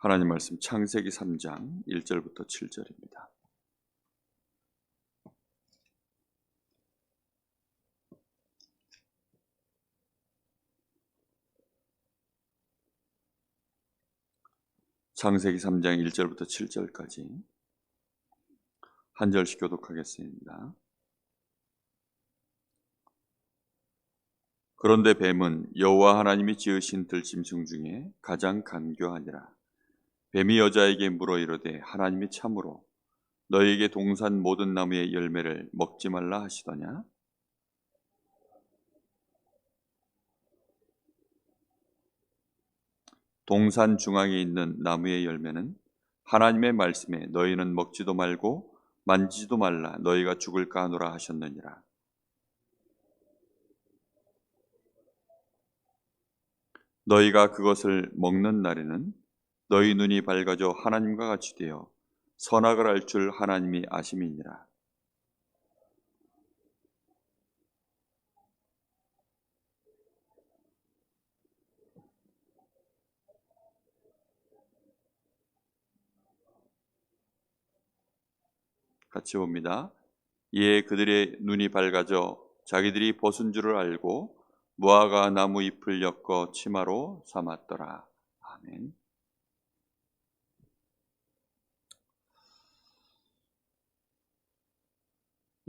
하나님 말씀 창세기 3장 1절부터 7절입니다. 창세기 3장 1절부터 7절까지 한 절씩 교독하겠습니다. 그런데 뱀은 여호와 하나님이 지으신 들짐승 중에 가장 간교하니라. 뱀이 여자에게 물어 이르되 하나님이 참으로 너에게 동산 모든 나무의 열매를 먹지 말라 하시더냐? 동산 중앙에 있는 나무의 열매는 하나님의 말씀에 너희는 먹지도 말고 만지지도 말라 너희가 죽을까 하노라 하셨느니라. 너희가 그것을 먹는 날에는 너희 눈이 밝아져 하나님과 같이 되어 선악을 알 줄 하나님이 아심이니라. 같이 봅니다. 이에 그들의 눈이 밝아져 자기들이 벗은 줄을 알고 무화과 나무 잎을 엮어 치마로 삼았더라. 아멘.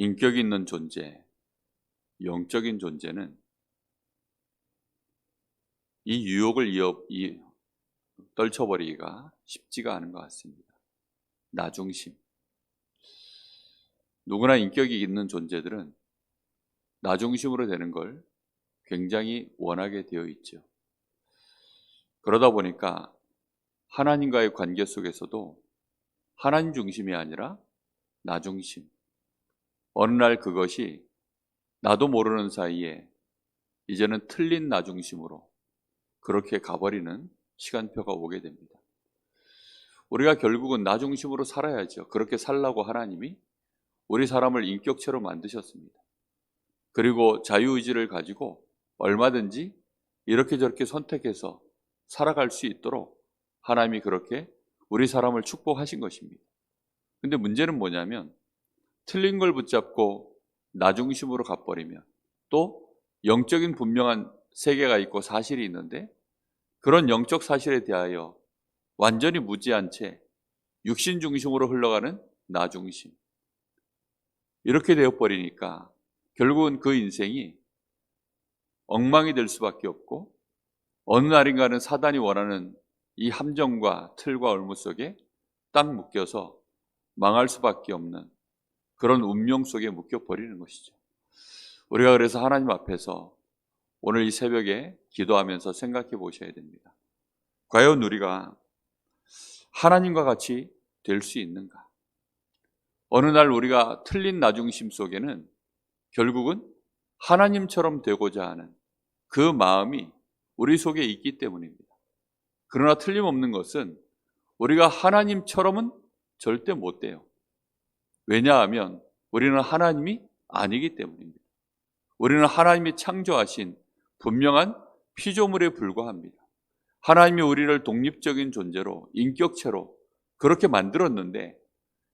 인격 있는 존재, 영적인 존재는 이 유혹을 이어, 이, 떨쳐버리기가 쉽지가 않은 것 같습니다. 나중심. 누구나 인격이 있는 존재들은 나중심으로 되는 걸 굉장히 원하게 되어 있죠. 그러다 보니까 하나님과의 관계 속에서도 하나님 중심이 아니라 나 중심. 어느 날 그것이 나도 모르는 사이에 이제는 틀린 나 중심으로 그렇게 가버리는 시간표가 오게 됩니다. 우리가 결국은 나 중심으로 살아야죠. 그렇게 살라고 하나님이 우리 사람을 인격체로 만드셨습니다. 그리고 자유의지를 가지고 얼마든지 이렇게 저렇게 선택해서 살아갈 수 있도록 하나님이 그렇게 우리 사람을 축복하신 것입니다. 근데 문제는 뭐냐면 틀린 걸 붙잡고 나 중심으로 가버리면 또 영적인 분명한 세계가 있고 사실이 있는데 그런 영적 사실에 대하여 완전히 무지한 채 육신 중심으로 흘러가는 나 중심. 이렇게 되어버리니까 결국은 그 인생이 엉망이 될 수밖에 없고 어느 날인가는 사단이 원하는 이 함정과 틀과 얼무 속에 딱 묶여서 망할 수밖에 없는 그런 운명 속에 묶여 버리는 것이죠. 우리가 그래서 하나님 앞에서 오늘 이 새벽에 기도하면서 생각해 보셔야 됩니다. 과연 우리가 하나님과 같이 될 수 있는가? 어느 날 우리가 틀린 나중심 속에는 결국은 하나님처럼 되고자 하는 그 마음이 우리 속에 있기 때문입니다. 그러나 틀림없는 것은 우리가 하나님처럼은 절대 못 돼요. 왜냐하면 우리는 하나님이 아니기 때문입니다. 우리는 하나님이 창조하신 분명한 피조물에 불과합니다. 하나님이 우리를 독립적인 존재로, 인격체로 그렇게 만들었는데,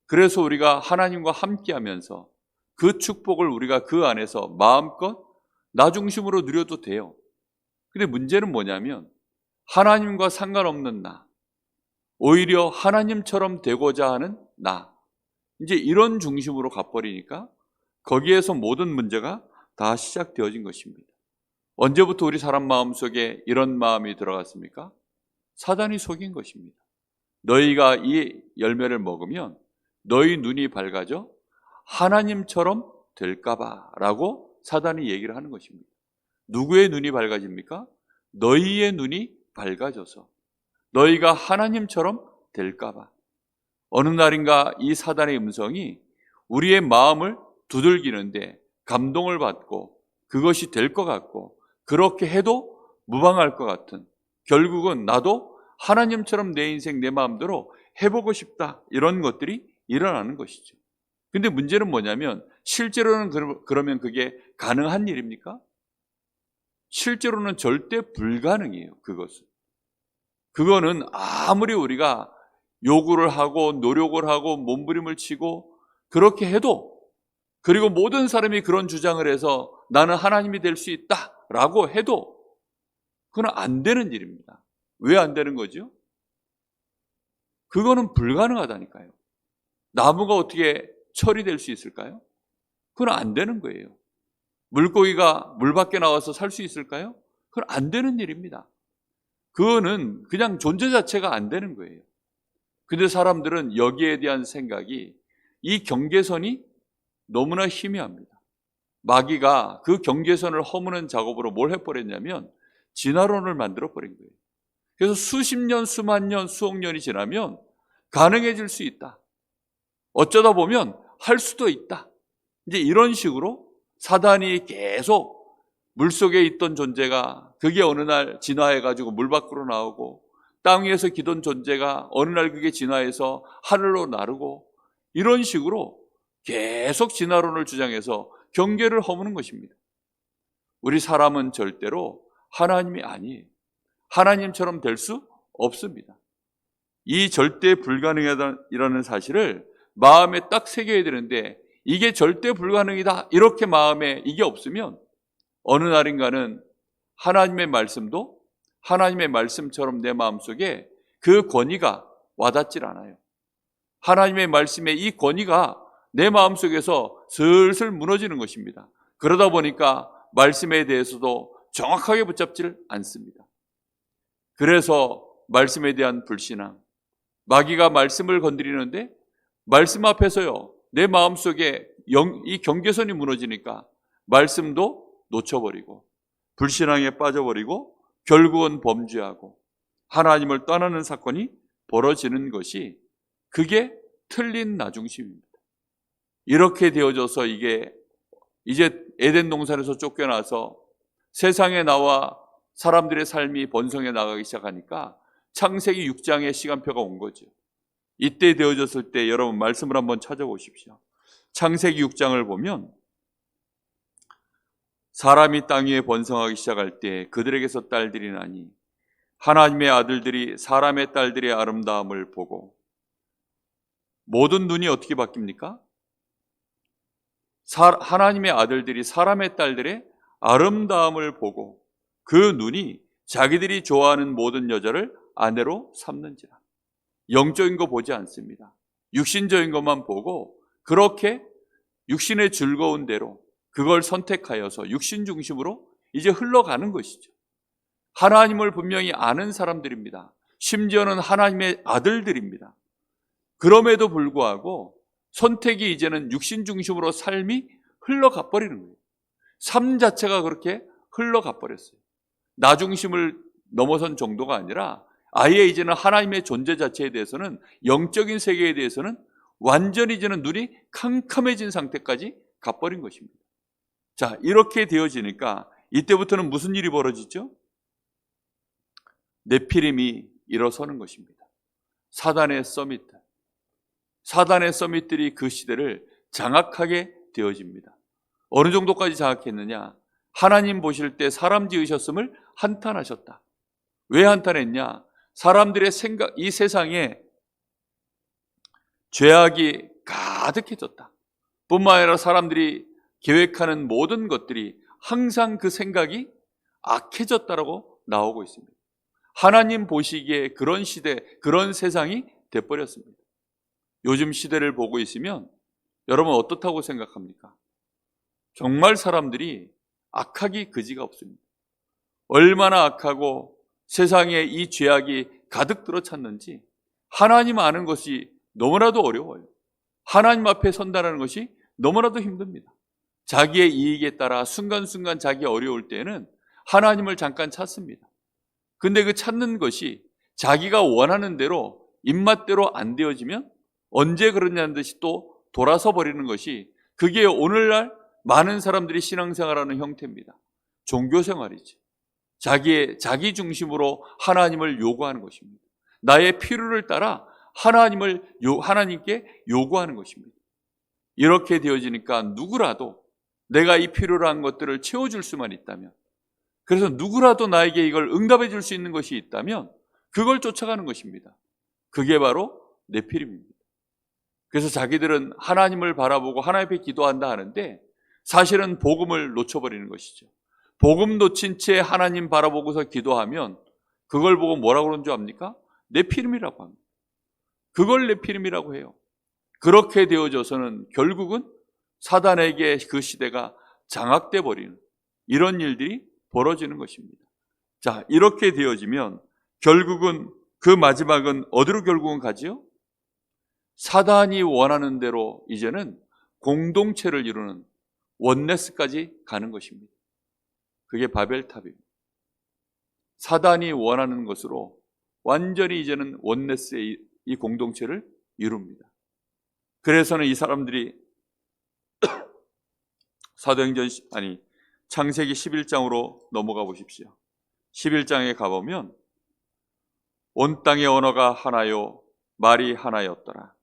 그래서 우리가 하나님과 함께 하면서 그 축복을 우리가 그 안에서 마음껏 나 중심으로 누려도 돼요. 근데 문제는 뭐냐면, 하나님과 상관없는 나, 오히려 하나님처럼 되고자 하는 나, 이제 이런 중심으로 가버리니까 거기에서 모든 문제가 다 시작되어진 것입니다. 언제부터 우리 사람 마음 속에 이런 마음이 들어갔습니까? 사단이 속인 것입니다. 너희가 이 열매를 먹으면 너희 눈이 밝아져 하나님처럼 될까봐 라고 사단이 얘기를 하는 것입니다. 누구의 눈이 밝아집니까? 너희의 눈이 밝아져서 너희가 하나님처럼 될까봐. 어느 날인가 이 사단의 음성이 우리의 마음을 두들기는데 감동을 받고 그것이 될 것 같고 그렇게 해도 무방할 것 같은 결국은 나도 하나님처럼 내 인생 내 마음대로 해보고 싶다 이런 것들이 일어나는 것이죠. 근데 문제는 뭐냐면 실제로는 그러면 그게 가능한 일입니까? 실제로는 절대 불가능해요. 그것은. 그거는 아무리 우리가 요구를 하고 노력을 하고 몸부림을 치고 그렇게 해도 그리고 모든 사람이 그런 주장을 해서 나는 하나님이 될 수 있다라고 해도 그건 안 되는 일입니다. 왜 안 되는 거죠? 그거는 불가능하다니까요. 나무가 어떻게 처리될 수 있을까요? 그건 안 되는 거예요. 물고기가 물 밖에 나와서 살 수 있을까요? 그건 안 되는 일입니다. 그거는 그냥 존재 자체가 안 되는 거예요. 근데 사람들은 여기에 대한 생각이 이 경계선이 너무나 희미합니다. 마귀가 그 경계선을 허무는 작업으로 뭘 해버렸냐면 진화론을 만들어 버린 거예요. 그래서 수십 년, 수만 년, 수억 년이 지나면 가능해질 수 있다. 어쩌다 보면 할 수도 있다. 이제 이런 식으로 사단이 계속 물 속에 있던 존재가 그게 어느 날 진화해가지고 물 밖으로 나오고 땅 위에서 기던 존재가 어느 날 그게 진화해서 하늘로 나르고 이런 식으로 계속 진화론을 주장해서 경계를 허무는 것입니다. 우리 사람은 절대로 하나님이 아니에요. 하나님처럼 될 수 없습니다. 이 절대 불가능이라는 사실을 마음에 딱 새겨야 되는데 이게 절대 불가능이다 이렇게 마음에 이게 없으면 어느 날인가는 하나님의 말씀도 하나님의 말씀처럼 내 마음속에 그 권위가 와닿질 않아요. 하나님의 말씀의 이 권위가 내 마음속에서 슬슬 무너지는 것입니다. 그러다 보니까 말씀에 대해서도 정확하게 붙잡질 않습니다. 그래서 말씀에 대한 불신앙, 마귀가 말씀을 건드리는데 말씀 앞에서요, 내 마음 속에 영, 이 경계선이 무너지니까 말씀도 놓쳐버리고 불신앙에 빠져버리고 결국은 범죄하고 하나님을 떠나는 사건이 벌어지는 것이 그게 틀린 나중심입니다. 이렇게 되어져서 이게 이제 에덴 동산에서 쫓겨나서 세상에 나와 사람들의 삶이 번성해 나가기 시작하니까 창세기 6장의 시간표가 온 거죠. 이때 되어졌을 때 여러분 말씀을 한번 찾아보십시오. 창세기 6장을 보면 사람이 땅 위에 번성하기 시작할 때 그들에게서 딸들이 나니 하나님의 아들들이 사람의 딸들의 아름다움을 보고 모든 눈이 어떻게 바뀝니까? 사, 하나님의 아들들이 사람의 딸들의 아름다움을 보고 그 눈이 자기들이 좋아하는 모든 여자를 아내로 삼는지라. 영적인 거 보지 않습니다. 육신적인 것만 보고 그렇게 육신의 즐거운 대로 그걸 선택하여서 육신 중심으로 이제 흘러가는 것이죠. 하나님을 분명히 아는 사람들입니다. 심지어는 하나님의 아들들입니다. 그럼에도 불구하고 선택이 이제는 육신 중심으로 삶이 흘러가 버리는 거예요. 삶 자체가 그렇게 흘러가 버렸어요. 나 중심을 넘어선 정도가 아니라 아예 이제는 하나님의 존재 자체에 대해서는 영적인 세계에 대해서는 완전히 이제는 눈이 캄캄해진 상태까지 가버린 것입니다. 자, 이렇게 되어지니까 이때부터는 무슨 일이 벌어지죠? 네피림이 일어서는 것입니다. 사단의 서밋. 사단의 서밋들이 그 시대를 장악하게 되어집니다. 어느 정도까지 장악했느냐? 하나님 보실 때 사람 지으셨음을 한탄하셨다. 왜 한탄했냐? 사람들의 생각, 이 세상에 죄악이 가득해졌다. 뿐만 아니라 사람들이 계획하는 모든 것들이 항상 그 생각이 악해졌다라고 나오고 있습니다. 하나님 보시기에 그런 시대, 그런 세상이 돼버렸습니다. 요즘 시대를 보고 있으면 여러분 어떻다고 생각합니까? 정말 사람들이 악하기 그지가 없습니다. 얼마나 악하고 세상에 이 죄악이 가득 들어찼는지 하나님 아는 것이 너무나도 어려워요. 하나님 앞에 선다는 것이 너무나도 힘듭니다. 자기의 이익에 따라 순간순간 자기 어려울 때는 하나님을 잠깐 찾습니다. 근데 그 찾는 것이 자기가 원하는 대로 입맛대로 안 되어지면 언제 그러냐는 듯이 또 돌아서 버리는 것이 그게 오늘날 많은 사람들이 신앙생활하는 형태입니다. 종교생활이지. 자기의 자기 중심으로 하나님을 요구하는 것입니다. 나의 필요를 따라 하나님을 요, 하나님께 요구하는 것입니다. 이렇게 되어지니까 누구라도 내가 이 필요로 한 것들을 채워줄 수만 있다면 그래서 누구라도 나에게 이걸 응답해 줄 수 있는 것이 있다면 그걸 쫓아가는 것입니다. 그게 바로 네피림입니다. 그래서 자기들은 하나님을 바라보고 하나님 앞에 기도한다 하는데 사실은 복음을 놓쳐버리는 것이죠. 복음 놓친 채 하나님 바라보고서 기도하면 그걸 보고 뭐라고 그러는 줄 압니까? 네피림이라고 합니다. 그걸 네피림이라고 해요. 그렇게 되어져서는 결국은 사단에게 그 시대가 장악돼 버리는 이런 일들이 벌어지는 것입니다. 자, 이렇게 되어지면 결국은 그 마지막은 어디로 결국은 가지요? 사단이 원하는 대로 이제는 공동체를 이루는 원네스까지 가는 것입니다. 그게 바벨탑입니다. 사단이 원하는 것으로 완전히 이제는 원네스의 이- 이 공동체를 이룹니다. 그래서는 이 사람들이 사도행전 시- 아니 창세기 11장으로 넘어가 보십시오. 11장에 가보면 온 땅의 언어가 하나요 말이 하나였더라.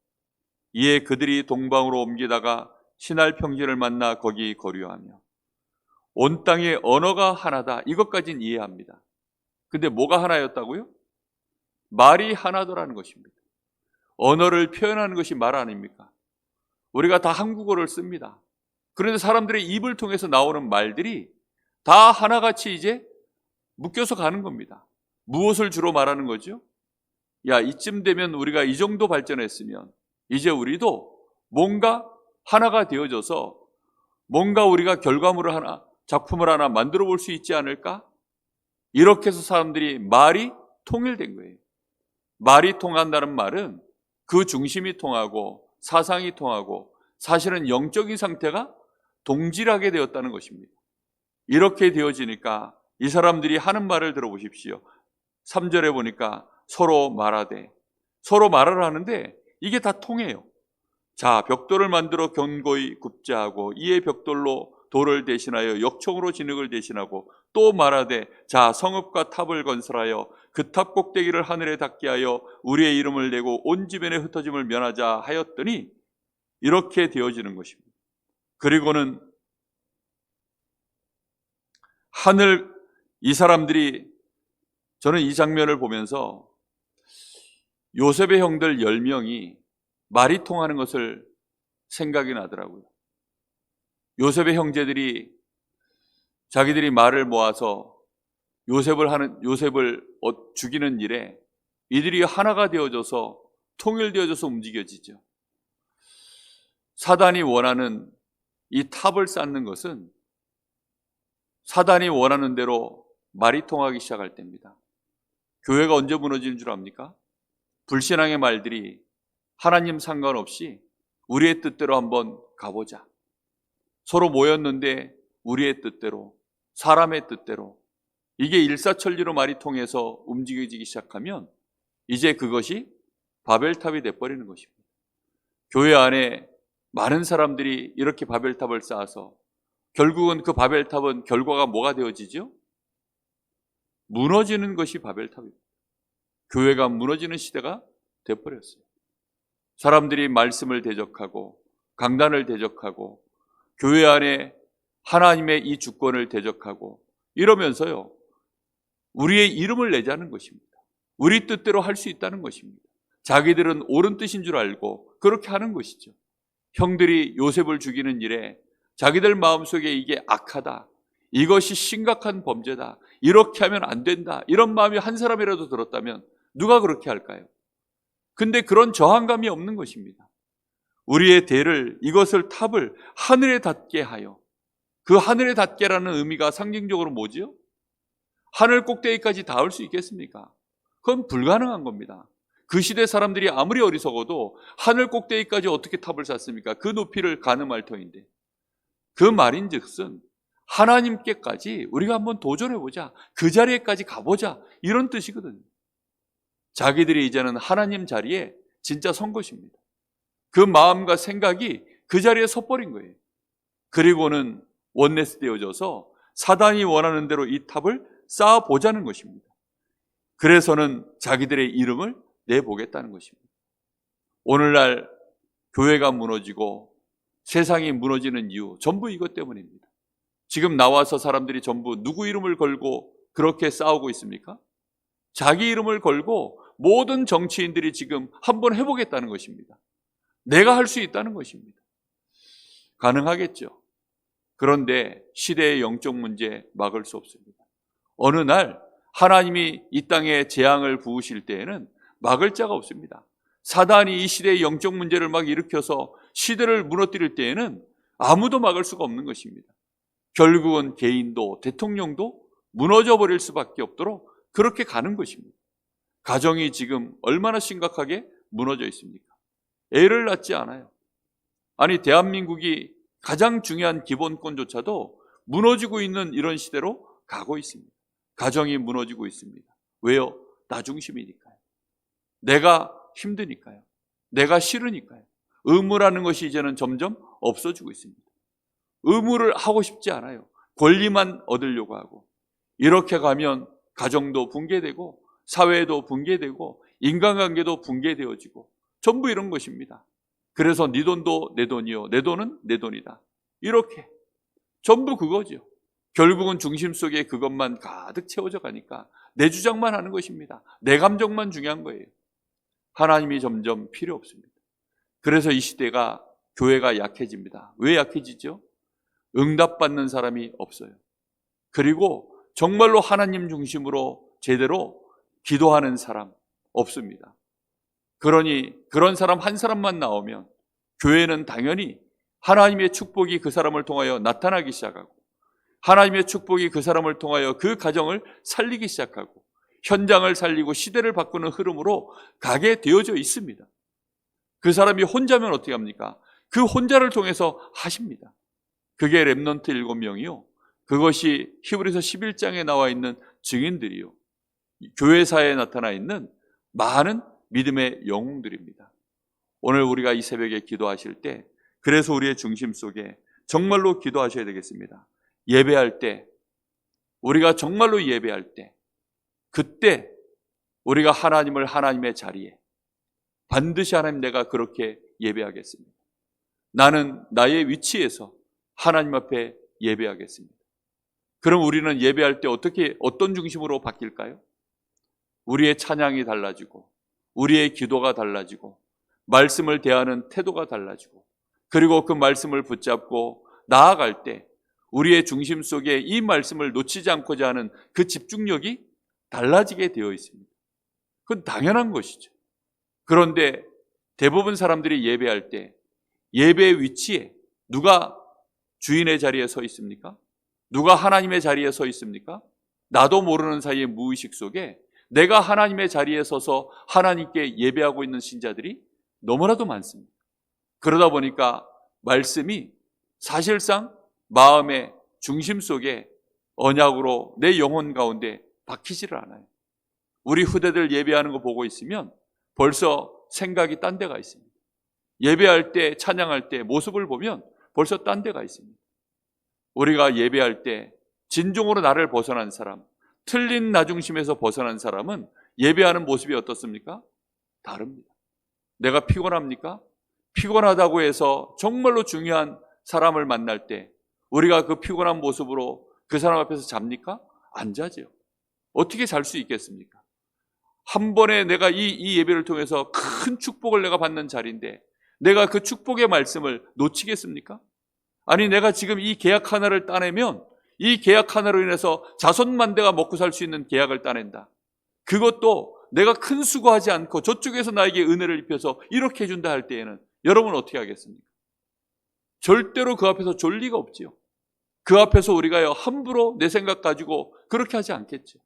이에 그들이 동방으로 옮기다가 신할 평지를 만나 거기 거류하며 온 땅의 언어가 하나다. 이것까진 이해합니다. 근데 뭐가 하나였다고요? 말이 하나더라는 것입니다. 언어를 표현하는 것이 말 아닙니까? 우리가 다 한국어를 씁니다. 그런데 사람들의 입을 통해서 나오는 말들이 다 하나같이 이제 묶여서 가는 겁니다. 무엇을 주로 말하는 거죠? 야, 이쯤 되면 우리가 이 정도 발전했으면 이제 우리도 뭔가 하나가 되어져서 뭔가 우리가 결과물을 하나, 작품을 하나 만들어 볼 수 있지 않을까? 이렇게 해서 사람들이 말이 통일된 거예요. 말이 통한다는 말은 그 중심이 통하고 사상이 통하고 사실은 영적인 상태가 동질하게 되었다는 것입니다. 이렇게 되어지니까 이 사람들이 하는 말을 들어보십시오. 3절에 보니까 서로 말하되 서로 말을 하는데 이게 다 통해요. 자, 벽돌을 만들어 견고히 굽자 하고 이에 벽돌로 돌을 대신하여 역청으로 진흙을 대신하고 또 말하되 자 성읍과 탑을 건설하여 그 탑 꼭대기를 하늘에 닿게 하여 우리의 이름을 내고 온 지변에 흩어짐을 면하자 하였더니 이렇게 되어지는 것입니다. 그리고는 하늘 이 사람들이 저는 이 장면을 보면서 요셉의 형들 10명이 말이 통하는 것을 생각이 나더라고요. 요셉의 형제들이 자기들이 말을 모아서 요셉을 하는 요셉을 어- 죽이는 일에 이들이 하나가 되어져서 통일되어져서 움직여지죠. 사단이 원하는 이 탑을 쌓는 것은 사단이 원하는 대로 말이 통하기 시작할 때입니다. 교회가 언제 무너지는 줄 압니까? 불신앙의 말들이 하나님 상관없이 우리의 뜻대로 한번 가보자. 서로 모였는데 우리의 뜻대로, 사람의 뜻대로, 이게 일사천리로 말이 통해서 움직여지기 시작하면 이제 그것이 바벨탑이 돼버리는 것입니다. 교회 안에 많은 사람들이 이렇게 바벨탑을 쌓아서 결국은 그 바벨탑은 결과가 뭐가 되어지죠? 무너지는 것이 바벨탑입니다. 교회가 무너지는 시대가 돼버렸어요. 사람들이 말씀을 대적하고 강단을 대적하고 교회 안에 하나님의 이 주권을 대적하고 이러면서요. 우리의 이름을 내자는 것입니다. 우리 뜻대로 할 수 있다는 것입니다. 자기들은 옳은 뜻인 줄 알고 그렇게 하는 것이죠. 형들이 요셉을 죽이는 일에 자기들 마음속에 이게 악하다. 이것이 심각한 범죄다. 이렇게 하면 안 된다. 이런 마음이 한 사람이라도 들었다면 누가 그렇게 할까요? 근데 그런 저항감이 없는 것입니다. 우리의 대를 이것을 탑을 하늘에 닿게 하여 그 하늘에 닿게라는 의미가 상징적으로 뭐지요? 하늘 꼭대기까지 닿을 수 있겠습니까? 그건 불가능한 겁니다. 그 시대 사람들이 아무리 어리석어도 하늘 꼭대기까지 어떻게 탑을 쌓습니까? 그 높이를 가늠할 터인데. 그 말인 즉슨 하나님께까지 우리가 한번 도전해 보자. 그 자리에까지 가보자. 이런 뜻이거든요. 자기들이 이제는 하나님 자리에 진짜 선 것입니다. 그 마음과 생각이 그 자리에 섰버린 거예요. 그리고는 원네스 되어져서 사단이 원하는 대로 이 탑을 쌓아보자는 것입니다. 그래서는 자기들의 이름을 내보겠다는 것입니다. 오늘날 교회가 무너지고 세상이 무너지는 이유 전부 이것 때문입니다. 지금 나와서 사람들이 전부 누구 이름을 걸고 그렇게 싸우고 있습니까? 자기 이름을 걸고 모든 정치인들이 지금 한번 해보겠다는 것입니다. 내가 할 수 있다는 것입니다. 가능하겠죠. 그런데 시대의 영적 문제 막을 수 없습니다. 어느 날 하나님이 이 땅에 재앙을 부으실 때에는 막을 자가 없습니다. 사단이 이 시대의 영적 문제를 막 일으켜서 시대를 무너뜨릴 때에는 아무도 막을 수가 없는 것입니다. 결국은 개인도 대통령도 무너져 버릴 수밖에 없도록 그렇게 가는 것입니다. 가정이 지금 얼마나 심각하게 무너져 있습니까? 애를 낳지 않아요. 아니, 대한민국이 가장 중요한 기본권조차도 무너지고 있는 이런 시대로 가고 있습니다. 가정이 무너지고 있습니다. 왜요? 나 중심이니까요. 내가 힘드니까요. 내가 싫으니까요. 의무라는 것이 이제는 점점 없어지고 있습니다. 의무를 하고 싶지 않아요. 권리만 얻으려고 하고. 이렇게 가면 가정도 붕괴되고, 사회도 붕괴되고, 인간관계도 붕괴되어지고, 전부 이런 것입니다. 그래서 네 돈도 내 돈이요. 내 돈은 내 돈이다. 이렇게. 전부 그거죠. 결국은 중심 속에 그것만 가득 채워져 가니까 내 주장만 하는 것입니다. 내 감정만 중요한 거예요. 하나님이 점점 필요 없습니다. 그래서 이 시대가 교회가 약해집니다. 왜 약해지죠? 응답받는 사람이 없어요. 그리고 정말로 하나님 중심으로 제대로 기도하는 사람 없습니다. 그러니 그런 사람 한 사람만 나오면 교회는 당연히 하나님의 축복이 그 사람을 통하여 나타나기 시작하고 하나님의 축복이 그 사람을 통하여 그 가정을 살리기 시작하고 현장을 살리고 시대를 바꾸는 흐름으로 가게 되어져 있습니다. 그 사람이 혼자면 어떻게 합니까? 그 혼자를 통해서 하십니다. 그게 랩넌트 일곱 명이요. 그것이 히브리서 11장에 나와 있는 증인들이요. 교회사에 나타나 있는 많은 믿음의 영웅들입니다. 오늘 우리가 이 새벽에 기도하실 때 그래서 우리의 중심 속에 정말로 기도하셔야 되겠습니다. 예배할 때 우리가 정말로 예배할 때 그때 우리가 하나님을 하나님의 자리에 반드시 하나님 내가 그렇게 예배하겠습니다. 나는 나의 위치에서 하나님 앞에 예배하겠습니다. 그럼 우리는 예배할 때 어떻게 어떤 중심으로 바뀔까요? 우리의 찬양이 달라지고 우리의 기도가 달라지고 말씀을 대하는 태도가 달라지고 그리고 그 말씀을 붙잡고 나아갈 때 우리의 중심 속에 이 말씀을 놓치지 않고자 하는 그 집중력이 달라지게 되어 있습니다. 그건 당연한 것이죠. 그런데 대부분 사람들이 예배할 때 예배 위치에 누가 주인의 자리에 서 있습니까? 누가 하나님의 자리에 서 있습니까? 나도 모르는 사이에 무의식 속에 내가 하나님의 자리에 서서 하나님께 예배하고 있는 신자들이 너무나도 많습니다. 그러다 보니까 말씀이 사실상 마음의 중심 속에 언약으로 내 영혼 가운데 박히지를 않아요. 우리 후대들 예배하는 거 보고 있으면 벌써 생각이 딴 데가 있습니다. 예배할 때, 찬양할 때 모습을 보면 벌써 딴 데가 있습니다. 우리가 예배할 때 진정으로 나를 벗어난 사람, 틀린 나 중심에서 벗어난 사람은 예배하는 모습이 어떻습니까? 다릅니다. 내가 피곤합니까? 피곤하다고 해서 정말로 중요한 사람을 만날 때 우리가 그 피곤한 모습으로 그 사람 앞에서 잡니까? 안 자죠. 어떻게 잘 수 있겠습니까? 한 번에 내가 이, 이 예배를 통해서 큰 축복을 내가 받는 자리인데 내가 그 축복의 말씀을 놓치겠습니까? 아니, 내가 지금 이 계약 하나를 따내면 이 계약 하나로 인해서 자손만대가 먹고 살 수 있는 계약을 따낸다. 그것도 내가 큰 수고하지 않고 저쪽에서 나에게 은혜를 입혀서 이렇게 해준다 할 때에는 여러분 어떻게 하겠습니까? 절대로 그 앞에서 졸 리가 없지요. 그 앞에서 우리가 함부로 내 생각 가지고 그렇게 하지 않겠죠.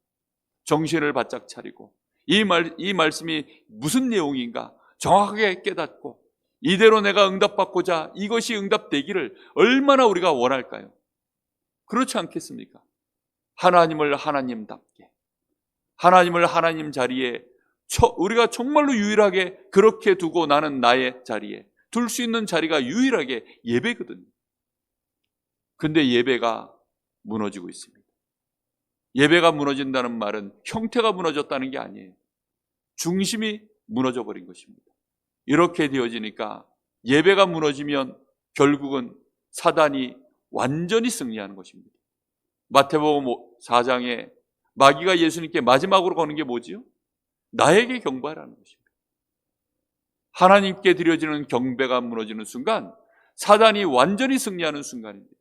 정신을 바짝 차리고 이 말, 이 말씀이 무슨 내용인가 정확하게 깨닫고 이대로 내가 응답받고자 이것이 응답되기를 얼마나 우리가 원할까요? 그렇지 않겠습니까? 하나님을 하나님답게 하나님을 하나님 자리에 우리가 정말로 유일하게 그렇게 두고 나는 나의 자리에 둘 수 있는 자리가 유일하게 예배거든요. 근데 예배가 무너지고 있습니다. 예배가 무너진다는 말은 형태가 무너졌다는 게 아니에요. 중심이 무너져 버린 것입니다. 이렇게 되어지니까 예배가 무너지면 결국은 사단이 완전히 승리하는 것입니다. 마태복음 4장에 마귀가 예수님께 마지막으로 거는 게 뭐지요? 나에게 경배하라는 것입니다. 하나님께 드려지는 경배가 무너지는 순간 사단이 완전히 승리하는 순간입니다.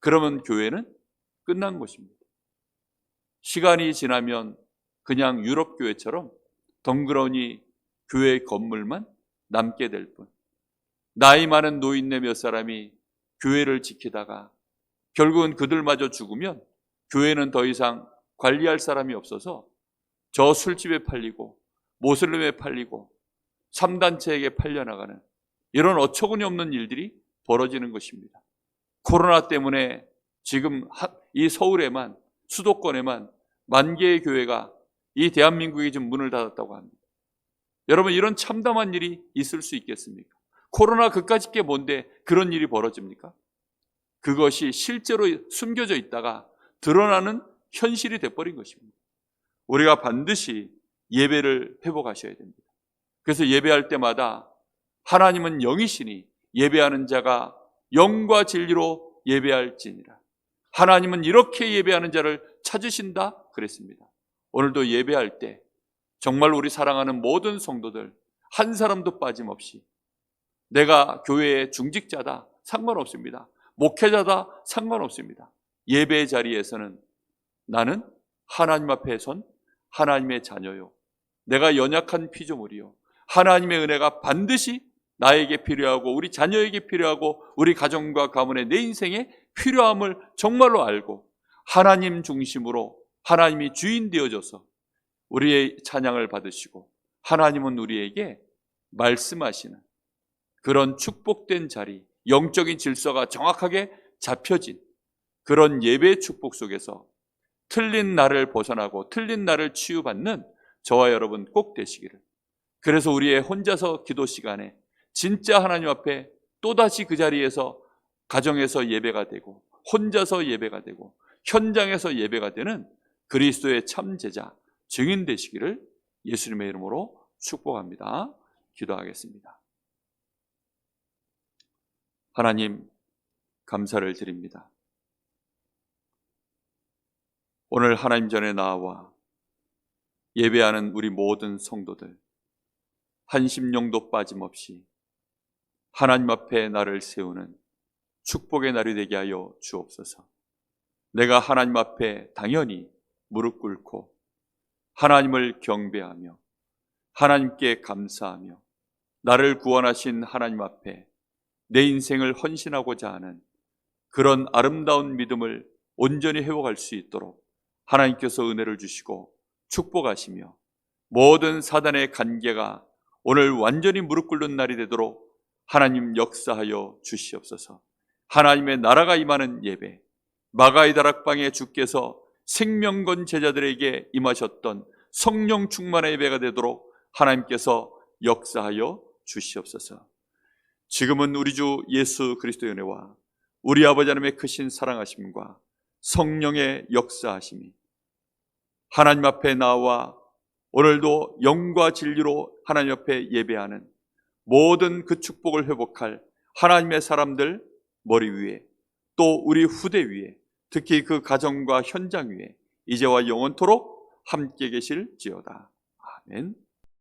그러면 교회는 끝난 것입니다. 시간이 지나면 그냥 유럽 교회처럼 덩그러니 교회 건물만 남게 될 뿐. 나이 많은 노인네 몇 사람이 교회를 지키다가 결국은 그들마저 죽으면 교회는 더 이상 관리할 사람이 없어서 저 술집에 팔리고 모슬림에 팔리고 3단체에게 팔려나가는 이런 어처구니 없는 일들이 벌어지는 것입니다. 코로나 때문에 지금 하- 이 서울에만 수도권에만 만 개의 교회가 이 대한민국이 지금 문을 닫았다고 합니다. 여러분 이런 참담한 일이 있을 수 있겠습니까? 코로나 그까짓 게 뭔데 그런 일이 벌어집니까? 그것이 실제로 숨겨져 있다가 드러나는 현실이 돼버린 것입니다. 우리가 반드시 예배를 회복하셔야 됩니다. 그래서 예배할 때마다 하나님은 영이시니 예배하는 자가 영과 진리로 예배할지니라. 하나님은 이렇게 예배하는 자를 찾으신다 그랬습니다. 오늘도 예배할 때 정말 우리 사랑하는 모든 성도들 한 사람도 빠짐없이 내가 교회의 중직자다 상관없습니다. 목회자다 상관없습니다. 예배 자리에서는 나는 하나님 앞에 선 하나님의 자녀요. 내가 연약한 피조물이요. 하나님의 은혜가 반드시 나에게 필요하고 우리 자녀에게 필요하고 우리 가정과 가문의 내 인생에 필요함을 정말로 알고 하나님 중심으로 하나님이 주인 되어져서 우리의 찬양을 받으시고 하나님은 우리에게 말씀하시는 그런 축복된 자리, 영적인 질서가 정확하게 잡혀진 그런 예배 축복 속에서 틀린 날을 벗어나고 틀린 날을 치유받는 저와 여러분 꼭 되시기를. 그래서 우리의 혼자서 기도 시간에 진짜 하나님 앞에 또다시 그 자리에서 가정에서 예배가 되고 혼자서 예배가 되고 현장에서 예배가 되는 그리스도의 참 제자 증인 되시기를 예수님의 이름으로 축복합니다. 기도하겠습니다. 하나님 감사를 드립니다. 오늘 하나님 전에 나와 예배하는 우리 모든 성도들 한 심령도 빠짐없이 하나님 앞에 나를 세우는 축복의 날이 되게 하여 주옵소서. 내가 하나님 앞에 당연히 무릎 꿇고 하나님을 경배하며 하나님께 감사하며 나를 구원하신 하나님 앞에 내 인생을 헌신하고자 하는 그런 아름다운 믿음을 온전히 회복할 수 있도록 하나님께서 은혜를 주시고 축복하시며 모든 사단의 관계가 오늘 완전히 무릎 꿇는 날이 되도록 하나님 역사하여 주시옵소서. 하나님의 나라가 임하는 예배, 마가이 다락방에 주께서 생명건 제자들에게 임하셨던 성령 충만의 예배가 되도록 하나님께서 역사하여 주시옵소서. 지금은 우리 주 예수 그리스도의 은혜와 우리 아버지 하나님의 크신 사랑하심과 성령의 역사하심이 하나님 앞에 나와 오늘도 영과 진리로 하나님 앞에 예배하는 모든 그 축복을 회복할 하나님의 사람들 머리 위에 또 우리 후대 위에 특히 그 가정과 현장 위에 이제와 영원토록 함께 계실지어다. 아멘.